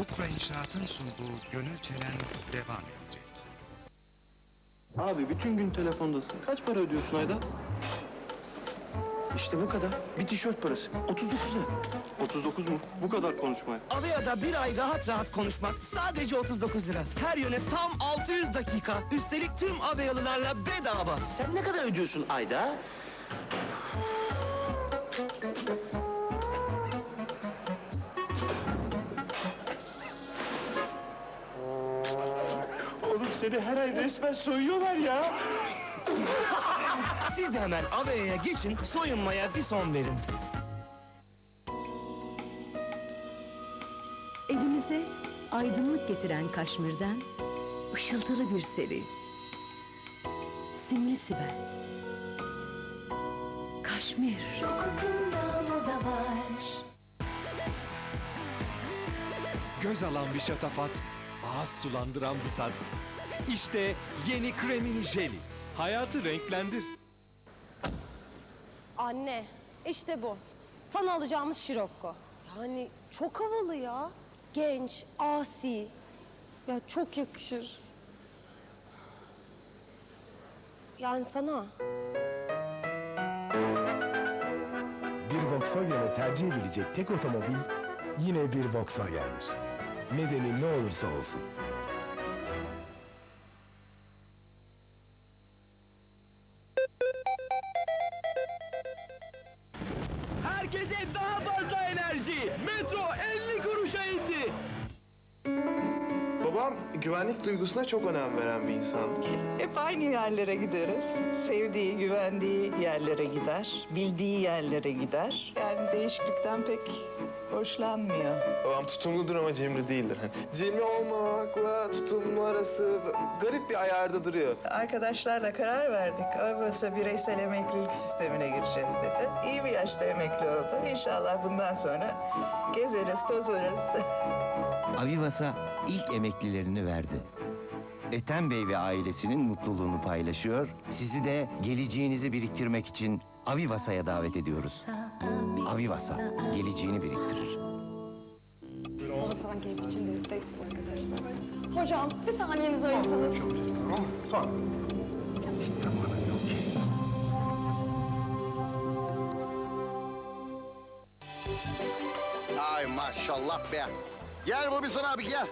Ukra İnşaat'ın sunduğu Gönül Çelen devam edecek. Abi bütün gün telefondasın. Kaç para ödüyorsun ayda? İşte bu kadar. Bir tişört parası. 39 lira. 39 mu? Bu kadar konuşmaya. Avia'da bir ay rahat rahat konuşmak sadece 39 lira. Her yöne tam 600 dakika. Üstelik tüm Avialılarla bedava. Sen ne kadar ödüyorsun ayda? Seni her ay resmen soyuyorlar ya. Siz de hemen Avia'ya geçin, soyunmaya bir son verin. Evimize aydınlık getiren Kaşmir'den ışıltılı bir seri. Simli Sibel. Kaşmir. Göz alan bir şatafat, ağız sulandıran bir tat. İşte yeni kremini jeli. Hayatı renklendir. Anne, işte bu. Sana alacağımız Şirokko. Yani çok havalı ya. Genç, asi. Ya çok yakışır. Yani sana. Bir Volkswagen'e tercih edilecek tek otomobil yine bir Volkswagen'dir. Nedeni ne olursa olsun. Babam güvenlik duygusuna çok önem veren bir insandır. Hep aynı yerlere gideriz. Sevdiği, güvendiği yerlere gider. Bildiği yerlere gider. Yani değişiklikten pek hoşlanmıyor. Babam tutumludur ama cimri değildir. Hani cimri olmakla tutumlu arası garip bir ayarda duruyor. Arkadaşlarla karar verdik. Avrupa bireysel emeklilik sistemine gireceğiz dedi. İyi bir yaşta emekli oldu. İnşallah bundan sonra gezeriz, tozarız. Avivas'a ilk emeklilerini verdi. Ethem Bey ve ailesinin mutluluğunu paylaşıyor. Sizi de geleceğinizi biriktirmek için Avivasa'ya davet ediyoruz. Avivasa geleceğini biriktirir. Oğuzhan Keyif için destek arkadaşlar. Hocam, bir saniyenizi ayırsanız. Ay maşallah be. Gel Bobison abi gel.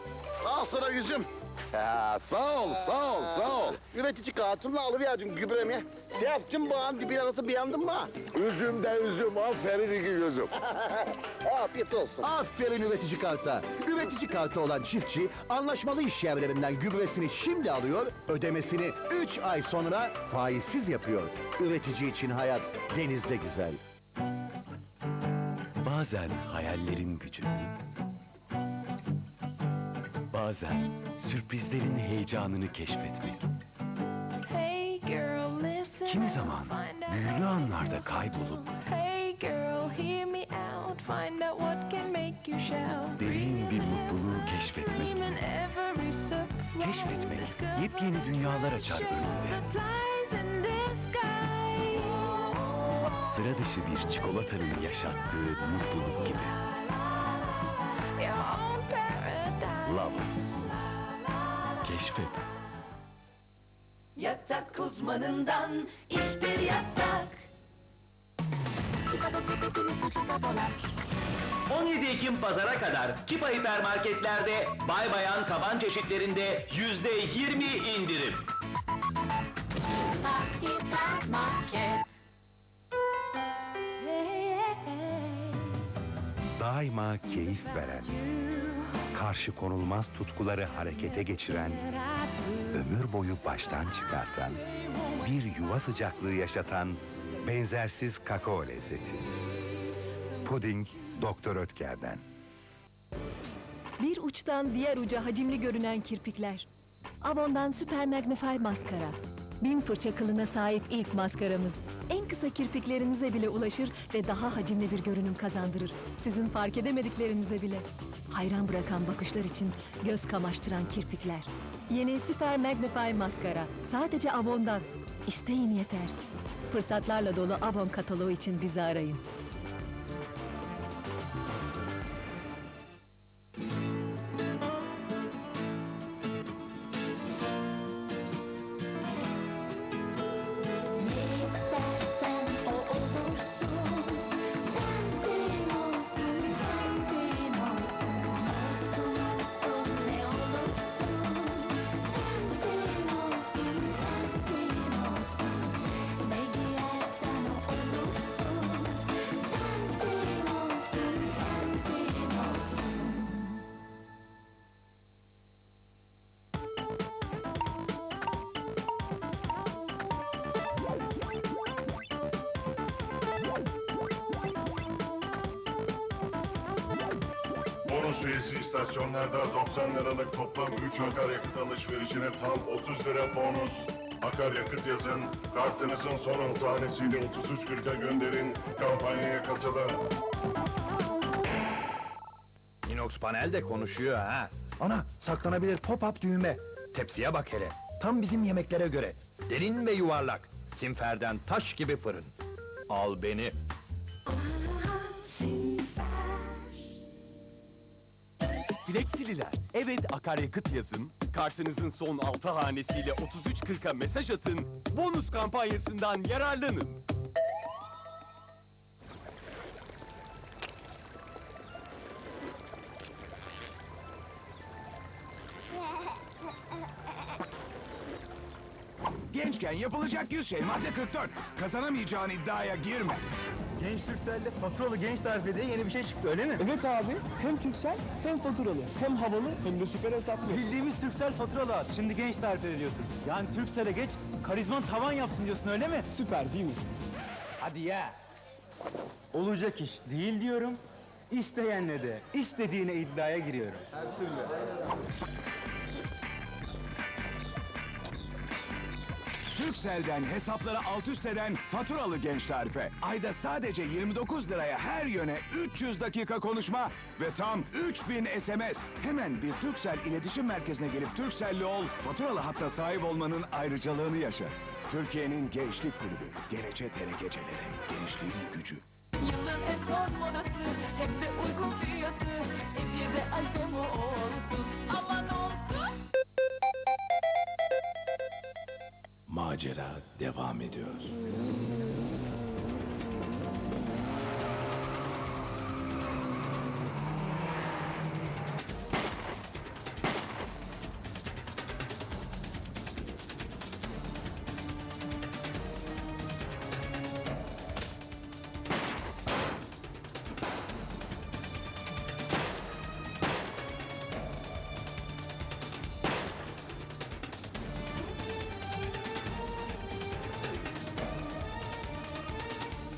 Al sana yüzüm. Ya, sağ ol, sağ ol, sağ ol. Üretici kartımla alıverdim gübremi. Serptim bağın dibine nasıl beğendin mi? Üzüm de üzüm, aferin iki gözüm. Afiyet olsun. Aferin üretici karta. Üretici kartı olan çiftçi anlaşmalı iş yerlerinden gübresini şimdi alıyor, ödemesini 3 ay sonra faizsiz yapıyor. Üretici için hayat denizde güzel. Bazen hayallerin gücünü, bazen sürprizlerin heyecanını keşfetmek. Hey girl, listen Kimi zaman büyülü anlarda kaybolup Hey girl, hear me out. Find out what can make you shout. derin bir mutluluğu keşfetmek. Dreaming every surprise. Keşfetmek Discover yepyeni dünyalar açar önünde. that in. Sıra dışı bir çikolatanın yaşattığı mutluluk gibi. Lovers. Keşfet. Yatak uzmanından iş bir yatak. 17 Ekim pazara kadar Kipa hipermarketlerde Bay Bayan taban çeşitlerinde yüzde 20 indirim. Daima keyif veren, karşı konulmaz tutkuları harekete geçiren, ömür boyu baştan çıkartan, bir yuva sıcaklığı yaşatan benzersiz kakao lezzeti. Puding Doktor Ötker'den. Bir uçtan diğer uca hacimli görünen kirpikler. Avon'dan Super Magnify Maskara. Bin fırça kılına sahip ilk maskaramız. En kısa kirpiklerinize bile ulaşır ve daha hacimli bir görünüm kazandırır. Sizin fark edemediklerinize bile. Hayran bırakan bakışlar için göz kamaştıran kirpikler. Yeni Super Magnify Maskara. Sadece Avon'dan. İsteyin yeter. Fırsatlarla dolu Avon kataloğu için bizi arayın. Üyesi istasyonlarda 90 liralık toplam 3 akaryakıt alışverişine tam 30 lira bonus. Akaryakıt yazın, kartınızın son 6 tanesiyle 33.40'a gönderin, kampanyaya katılın. Inox panel de konuşuyor ha. Ana saklanabilir pop-up düğme. Tepsiye bak hele. Tam bizim yemeklere göre. Derin ve yuvarlak. Simferden taş gibi fırın. Al beni. Fleksililer. Evet akaryakıt yazın. Kartınızın son 6 hanesiyle 33.40'a mesaj atın. Bonus kampanyasından yararlanın. Gençken yapılacak 100 şey. Madde 44. Kazanamayacağın iddiaya girme. Genç Türkcell'de faturalı genç tarife diye yeni bir şey çıktı öyle mi? Evet abi. Hem Türksel hem faturalı. Hem havalı hem de süper hesaplı. Bildiğimiz Türksel faturalı at. Şimdi genç tarife diyorsun. Yani Türksel'e geç karizman tavan yapsın diyorsun öyle mi? Süper değil mi? Hadi ya. Olacak iş değil diyorum. İsteyenle de istediğine iddiaya giriyorum. Her türlü. Türkcell'den hesapları alt üst eden faturalı genç tarife. Ayda sadece 29 liraya her yöne 300 dakika konuşma ve tam 3000 SMS. Hemen bir Türkcell iletişim merkezine gelip Türkcell'li ol, faturalı hatta sahip olmanın ayrıcalığını yaşa. Türkiye'nin gençlik kulübü. Gelece tere geceleri. Gençliğin gücü. Yılın en son devam ediyor.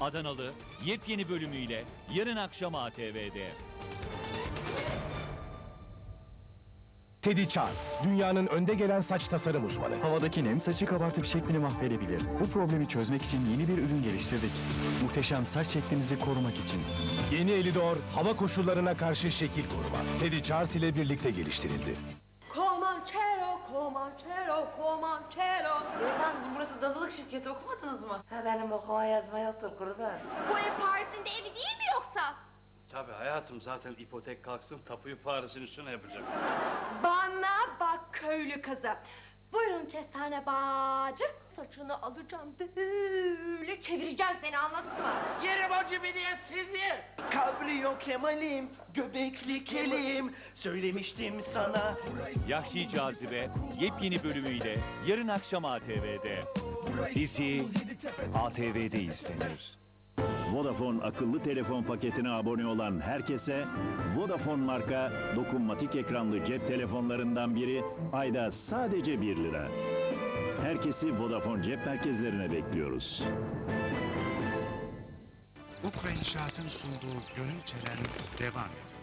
Adanalı yepyeni bölümüyle yarın akşam ATV'de. Teddy Charles, dünyanın önde gelen saç tasarım uzmanı. Havadaki nem saçı kabartıp şeklini mahvedebilir. Bu problemi çözmek için yeni bir ürün geliştirdik. Muhteşem saç şeklinizi korumak için. Yeni Elidor, hava koşullarına karşı şekil koruma. Teddy Charles ile birlikte geliştirildi. Comanchero, Comanchero. Beyefendiciğim burası dadılık şirketi okumadınız mı? Ha benim okuma yazma yoktur kurban. Bu ev Paris'in de evi değil mi yoksa? Tabii hayatım zaten ipotek kalksın tapuyu Paris'in üstüne yapacağım. Bana bak köylü kızı. Buyurun kestane bacı. Saçını alacağım böyle çevireceğim seni anladın mı? Yerim o cibidiye sizi. Kabriyo Kemal'im, göbekli kelim. Söylemiştim sana. Yahşi Cazibe yepyeni bölümüyle yarın akşam ATV'de. Dizi ATV'de izlenir. Vodafone akıllı telefon paketine abone olan herkese Vodafone marka dokunmatik ekranlı cep telefonlarından biri ayda sadece 1 lira. Herkesi Vodafone cep merkezlerine bekliyoruz. Ukra İnşaat'ın sunduğu Gönül Çelen devam ediyor.